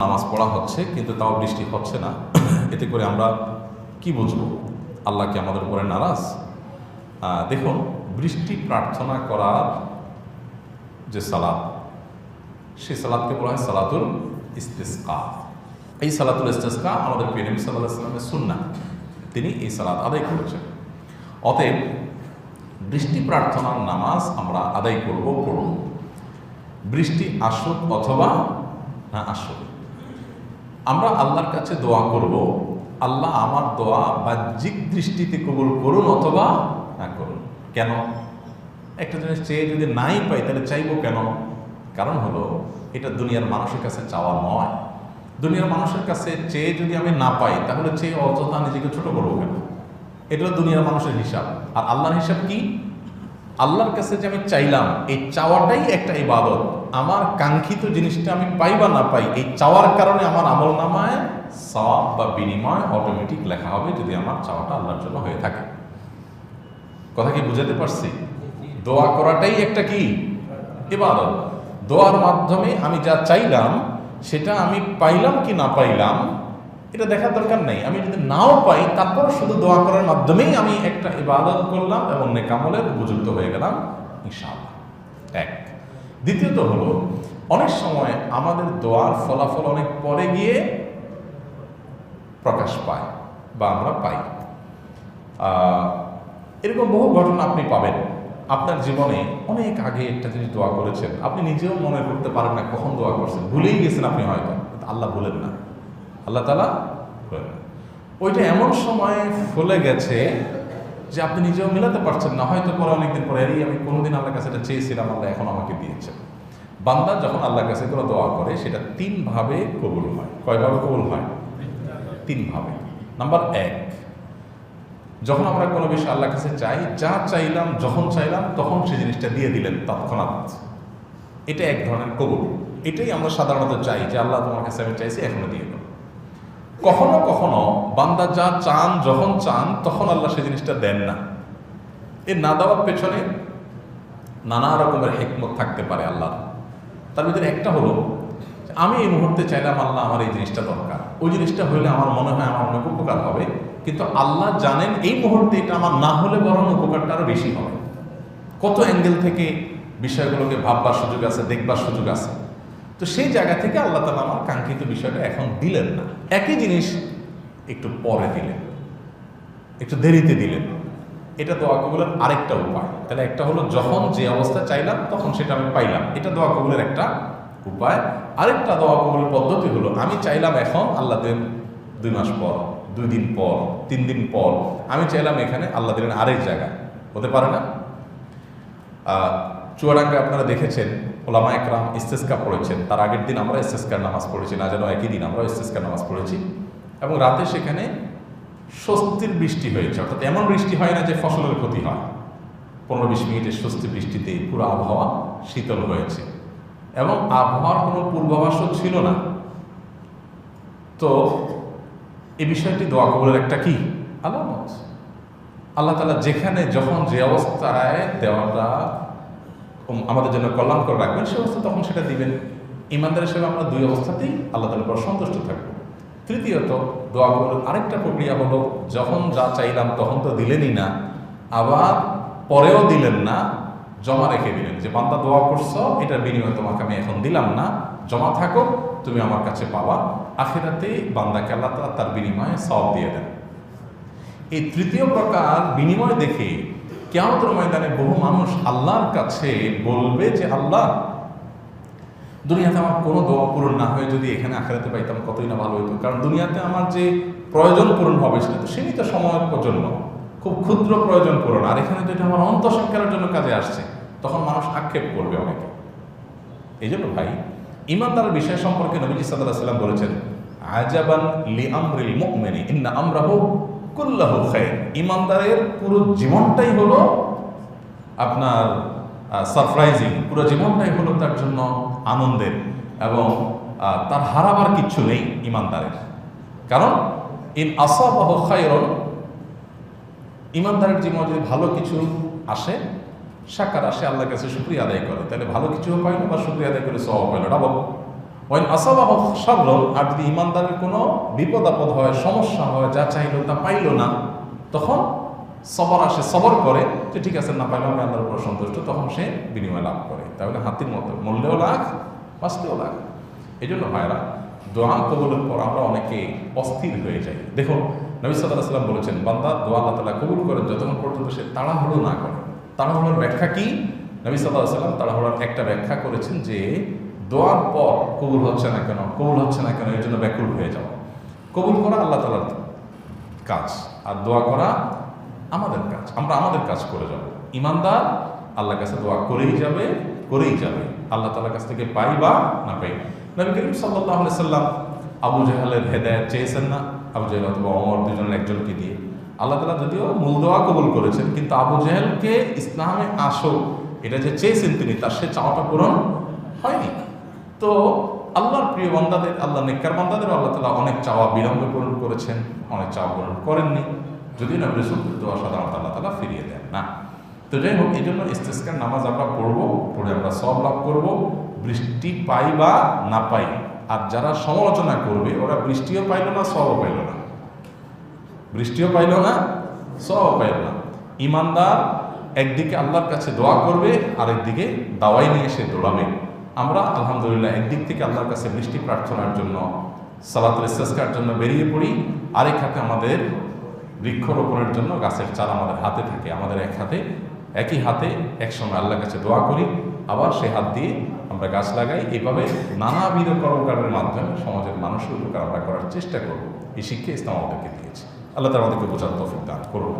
নামাজ পড়া হচ্ছে, কিন্তু তাও বৃষ্টি হচ্ছে না। এতে করে আমরা কি বুঝব? আল্লাহকে আমাদের উপরে নারাজ? দেখুন, বৃষ্টি প্রার্থনা করার যে সালাদ সেই সালাদকে বলা হয় সালাতুল ইস্তেস্কা। এই সালাতুল ইস্তেস্কা আমাদের প্রেম সাল্লাহ সাল্লামের সুন্না তিনি এই সালাদ আদায় করেছেন। অতএব, বৃষ্টি প্রার্থনার নামাজ আমরা আদায় করব পড়ব। বৃষ্টি আসুক অথবা না আসুক। আমরা আল্লাহর কাছে দোয়া করব, আল্লাহ আমার দোয়া বাহ্যিক দৃষ্টিতে কবুল করুন অথবা না করুন। কেন? একটা জিনিস চেয়ে যদি নাই পাই, তাহলে চাইব কেন? কারণ হলো, এটা দুনিয়ার মানুষের কাছে চাওয়া নয়। দুনিয়ার মানুষের কাছে চেয়ে যদি আমি না পাই, তাহলে চেয়ে অযথা নিজেকে ছোট করব কেন? এটা দুনিয়ার মানুষের হিসাব। আর আল্লাহর হিসাব কি? আল্লাহর কাছে যে আমি চাইলাম, এই চাওয়াটাই একটা ইবাদত। আমার কাঙ্ক্ষিত জিনিসটা আমি পাই বা না পাই, এই চাওয়ার কারণে আমার আমল নামায়, সওয়াব বা বিনিময় অটোমেটিক লেখা হবে যদি আমার চাওয়াটা আল্লাহর জন্য হয়ে থাকে। কথা কি বুঝাতে পারছি? দোয়া করাটাই একটা কি? ইবাদত। দোয়ার মাধ্যমে আমি যা চাইলাম, সেটা আমি পাইলাম কি না পাইলাম এটা দেখার দরকার নেই। আমি যদি নাও পাই, তারপর শুধু দোয়া করার মাধ্যমেই আমি একটা ইবাদত করলাম এবং নেকামলের উপযুক্ত হয়ে গেলাম, ইনশাআল্লাহ। এক। দ্বিতীয়ত হলো, অনেক সময় আমাদের দোয়ার ফলাফল অনেক পরে গিয়ে প্রকাশ পায় বা আমরা পাই। এরকম বহু ঘটনা আপনি পাবেন। আপনার জীবনে অনেক আগে একটা জিনিস দোয়া করেছেন। আপনি নিজেও মনে করতে পারেন না কখন দোয়া করছেন। ভুলেই গেছেন আপনি হয়তো। আল্লাহ ভুলেন না। আল্লাহ তালা ওইটা এমন সময় ফলে গেছে যে আপনি নিজেও মিলাতে পারছেন না। হয়তো পরে অনেকদিন পরে, এই আমি কোনোদিন আল্লাহর কাছে এটা চেয়েছিলাম, আল্লাহ এখন আমাকে দিয়েছেন। বান্দা যখন আল্লাহর কাছে কোনো দোয়া করে, সেটা তিনভাবে কবুল হয়। কয়ভাবে কবুল হয়? তিনভাবে নাম্বার এক, যখন আমরা কোনো বিষয় আল্লাহর কাছে চাই, যা চাইলাম, যখন চাইলাম, তখন সেই জিনিসটা দিয়ে দিলেন তৎক্ষণাৎ। এটা এক ধরনের কবুল। এটাই আমরা সাধারণত চাই যে আল্লাহ তোমার কাছে আমি চাইছি এখনও দিয়ে দাও কখনো কখনো বান্দা যা চান, যখন চান, তখন আল্লাহ সেই জিনিসটা দেন না। এর না দেওয়ার পেছনে নানা রকমের হেকমত থাকতে পারে আল্লাহ তার ভিতরে একটা হলো, আমি এই মুহূর্তে চাইলাম আল্লাহ আমার এই জিনিসটা দরকার। ওই জিনিসটা হইলে আমার মনে হয় আমার অনেক উপকার হবে, কিন্তু আল্লাহ জানেন এই মুহূর্তে এটা আমার না হলে বরং উপকারটা আরও বেশি হবে। কত অ্যাঙ্গেল থেকে বিষয়গুলোকে ভাববার সুযোগ আছে, দেখবার সুযোগ আছে। তো সেই জায়গা থেকে আল্লাহ তালা আমার কাঙ্ক্ষিত বিষয়টা এখন দিলেন না। একই জিনিস একটু পরে দিলেন। একটু দেরিতে দিলেন। এটা দোয়া কবুলের আরেকটা উপায়। তাহলে একটা হলো যখন যে অবস্থা চাইলাম, তখন সেটা আমি পাইলাম। এটা দোয়া কবুলের একটা উপায়। আরেকটা দোয়া কবুলের পদ্ধতি হলো, আমি চাইলাম এখন আল্লাহ দেন দুই মাস পর, দুই দিন পর, তিন দিন পর। আমি চাইলাম এখানে আল্লাহ দিলেন আরেক জায়গায়। হতে পারে না? চুয়াডাঙ্গা আপনারা দেখেছেন, ওলামা একরাম ইস্তেস্কা পড়েছেন। তার আগের দিন আমরা ইস্তেস্কার নামাজ পড়েছি, না যেন একই দিন আমরা ইস্তেস্কার নামাজ পড়েছি। এবং রাতে সেখানে স্বস্তির বৃষ্টি হয়েছে, অর্থাৎ এমন বৃষ্টি হয় না যে ফসলের ক্ষতি হয়। পনেরো বিশ মিনিটের স্বস্তি বৃষ্টিতে পুরো আবহাওয়া শীতল হয়েছে। এবং আবহাওয়ার কোনো পূর্বাভাসও ছিল না। তো এই বিষয়টি দোয়া কবুলের একটা কি? আলামত। আল্লাহ তালা যেখানে, যখন যে অবস্থায় দেওয়াটা আমাদের জন্য কল্যাণ করে রাখবেন, সে অবস্থা তখন সেটা দিবেন। ইমানদার হিসেবে আমরা দুই অবস্থাতেই আল্লাহ তালার পর সন্তুষ্ট থাকব। তৃতীয়ত, দোয়া কবুলের আরেকটা প্রক্রিয়া হলো, যখন যা চাইলাম তখন তো দিলেনই না, আবার পরেও দিলেন না, জমা রেখে দিলেন। যে বান্দা দোয়া করছ, এটার বিনিময়ে তোমাকে আমি এখন দিলাম না, জমা থাকো, তুমি আমার কাছে পাবা। আখেরাতে বান্দাকে আল্লাহ তার বিনিময়ে সব দিয়ে দেন। এই তৃতীয় প্রকার বিনিময় দেখে কেমন ময়দানে বহু মানুষ আল্লাহর কাছে বলবে যে, আল্লাহ, দুনিয়াতে আমার কোনো দোয়া পূরণ না হয়ে যদি এখানে আখেরাতে পাইতাম কতই না ভালো হতো কারণ দুনিয়াতে আমার যে প্রয়োজন পূরণ হবে সেটা তো সীমিত সময়ের জন্য। খুব ক্ষুদ্র প্রয়োজন পূরণ। আর এখানে তো এটা আমার অন্তঃসংখ্যার জন্য কাজে আসছে। তখন মানুষ আক্ষেপ করবে অনেকে। এই জন্য ভাই ইমানদারের বিষয় সম্পর্কে নবীজি সাল্লাহ সাল্লাম বলেছেন আজাবান লি আমরিল মুমিনি, ইন্না আমরাহু কুল্লাহু খায়র ইমানদারের পুরো জীবনটাই হলো আপনার সারপ্রাইজিং পুরো জীবনটাই হলো তার জন্য আনন্দের এবং তার হারাবার কিচ্ছু নেই ইমানদারের। কারণ, ইন আসাবাহ খায়রন ইমানদারের জীবনে যদি ভালো কিছু আসে সাকার আসে, আল্লাহর কাছে শুক্রিয়া আদায় করে। তাহলে ভালো কিছুও পাইলো বা শুক্রিয়া আদায় করে সব পাইলো ডাবল ওই আসাবাহ সাবরল আর যদি ইমানদারের কোনো বিপদ আপদ হয়, সমস্যা হয়, যা চাইলো তা পাইল না, তখন সবর আসে, সবর করে যে ঠিক আছে, না পাইলে আমি আল্লাহর উপর সন্তুষ্ট, তখন সে বিনিময় লাভ করে। তাহলে হাতির মতো মূল্যেও লাখ বাঁচতেও লাখ। এই জন্য ভাইরা দোয়া কবুলের পর আমরা অনেকে অস্থির হয়ে যাই। দেখুন, নবী সাল্লাহ সাল্লাম বলেছেন, বান্দা দোয়া আল্লাহ তালা কবুল করেন, যতক্ষণ পর্যন্ত সে তাড়াহুড়ো না করে। তাড়াহুড়োর ব্যাখ্যা কি? নবী সাল্লাহ সাল্লাম তাড়াহুড়ার একটা ব্যাখ্যা করেছেন যে দোয়ার পর কবুল হচ্ছে না কেন? কবুল হচ্ছে না কেন? এর জন্য ব্যাকুল হয়ে যাওয়া কবুল করা আল্লাহ তালার কাজ, আর দোয়া করা আমাদের কাজ। আমরা আমাদের কাজ করে যাব। ইমানদার আল্লাহর কাছে দোয়া করেই যাবে করেই যাবে। আল্লাহ তালার কাছ থেকে পাই বা না পাই। নবী করিম সাল্লাহ সাল্লাম আবু জাহালের হেদায়ত চেয়েছেন না? আবু জাহেল অথবা অমর দুজনের একজনকে দিয়ে। আল্লাহ তালা যদিও মূল দোয়া কবুল করেছেন, কিন্তু আবু জাহেলকে ইসলামে আসো, এটা যে চেয়েছেন তিনি, তার সে চাওয়াটা পূরণ হয়নি। তো আল্লাহর প্রিয় বান্দাদের আল্লাহ নেককার বান্দাদের আল্লাহ তালা অনেক চাওয়া বিলম্বে পূরণ করেছেন, অনেক চাওয়া পূরণ করেননি। যদি না রসুল দোয়া সাধারণত আল্লাহ তালা ফিরিয়ে দেন না। তো যাই হোক, এই জন্য ইস্তেস্কার নামাজ আমরা পড়ব, পড়ে আমরা সব লাভ করব। বৃষ্টি পাই বা না পাই, আর যারা সমালোচনা করবে, ওরা বৃষ্টিও পাইল না সবও পাইল না। বৃষ্টিও পাইল না সবও পাইল না। ইমানদার একদিকে আল্লাহর কাছে দোয়া করবে, আরেকদিকে দাওয়াই নিয়ে এসে দৌড়াবে। আমরা, আলহামদুলিল্লাহ, একদিক থেকে আল্লাহর কাছে বৃষ্টি প্রার্থনার জন্য, সালাতুল ইস্তেস্কার জন্য বেরিয়ে পড়ি। আরেক হাতে আমাদের বৃক্ষরোপণের জন্য গাছের চারা আমাদের হাতে থাকে, আমাদের এক হাতে, একই হাতে একসময় আল্লাহর কাছে দোয়া করি। আবার সে হাত দিয়ে আমরা গাছ লাগাই। এভাবে নানাবিধ কর্মকাণ্ডের মাধ্যমে সমাজের মানুষের উপকার আমরা করার চেষ্টা করব। এই শিক্ষা ইসলাম আমাদেরকে দিয়েছে। আল্লাহ তালা আমাদেরকে বোঝার তফিক দান করুন।